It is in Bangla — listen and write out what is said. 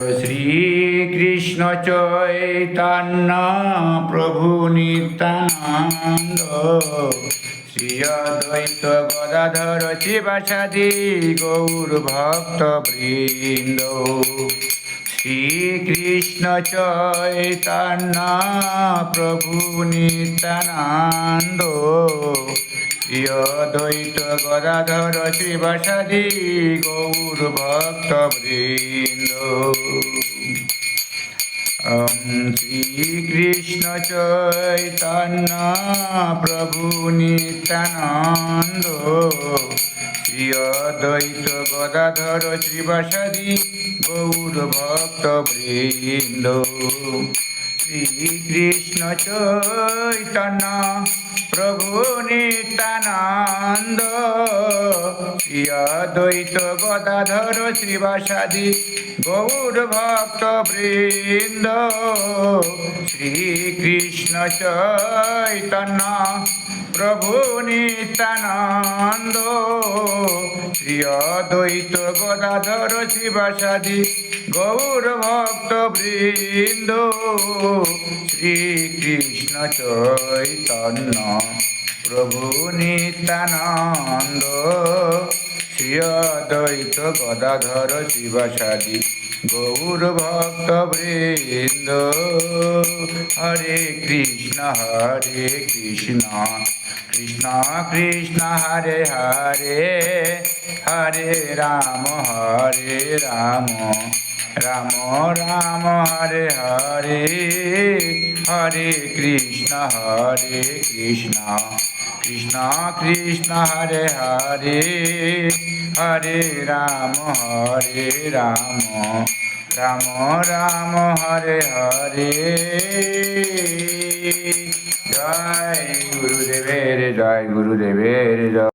শ্রীকৃষ্ণ চৈতন্য প্রভু নিত্যানন্দ শ্রীয়দ্বৈত গদাধর শিবাসাদি গৌর ভক্ত বৃন্দ শ্রীকৃষ্ণ চৈতন্য প্রভু নিত্যানন্দ। শ্রী অদ্বৈত গদাধর শিবাসাদি গৌর ভক্ত বৃন্দ শ্রীকৃষ্ণ চৈতন্য প্রভু নিত্যানন্দ। শ্রী অদ্বৈত গদাধর শ্রীবাসাদি গৌর ভক্ত বৃন্দ শ্রীকৃষ্ণ চৈতন্য, প্রভু নিত্যানন্দ। শ্রী অদ্বৈত গদাধর শ্রীবাসাদি, গৌর ভক্ত বৃন্দ শ্রীকৃষ্ণ চৈতন্য, প্রভু নিত্যানন্দ। শ্রী অদ্বৈত গদাধর শিবাসাদি গৌর ভক্ত বৃন্দ শ্রীকৃষ্ণ চৈতন্য, প্রভু নিত্যানন্দ, শ্রী অদ্বৈত গদাধর শিবাসাদি গৌর ভক্ত বৃন্দ হরে কৃষ্ণ হরে কৃষ্ণ কৃষ্ণ কৃষ্ণ, হরে হরে হরে রাম হরে রাম। রাম রাম, হরে হরে হরে কৃষ্ণ হরে কৃষ্ণ। কৃষ্ণ কৃষ্ণ, হরে হরে হরে রাম হরে রাম। রাম রাম, হরে হরে, জয় গুরুদেবের জয় গুরুদেবের, জয়